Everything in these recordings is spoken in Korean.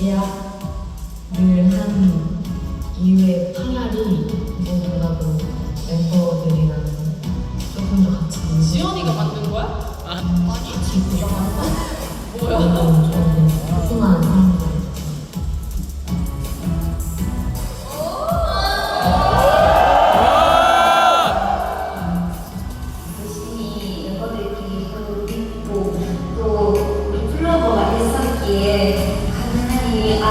계약을 한 이후에 파랄이 누구보다도 멤버들이랑 조금 더 같이 지연이가 만든 거야? 같이 구성하고 뭐야?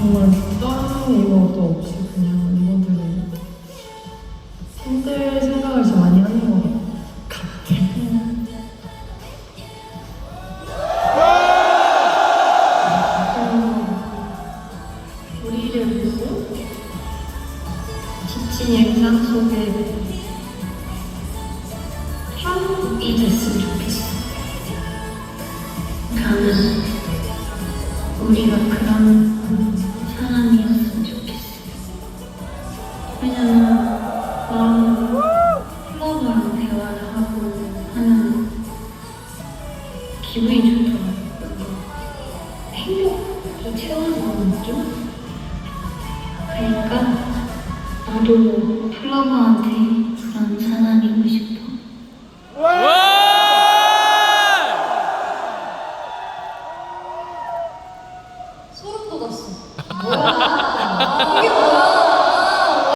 정말 다른 이유도 없이 그냥 멤버들이 팬들 생각을 좀 많이 하는 것 같아 우리를 보고 지친 일상 속에 편이 됐으면 좋겠어. 나는 우리가 그런 왜냐면 나는 플러버랑 대화를 하고 하는 기분이 좋더라고. 행복이 채워지는 느낌? 그러니까 나도 플러버한테 그런 사람이고 싶어. 소름 돋았어. 뭐야? 이게 뭐야?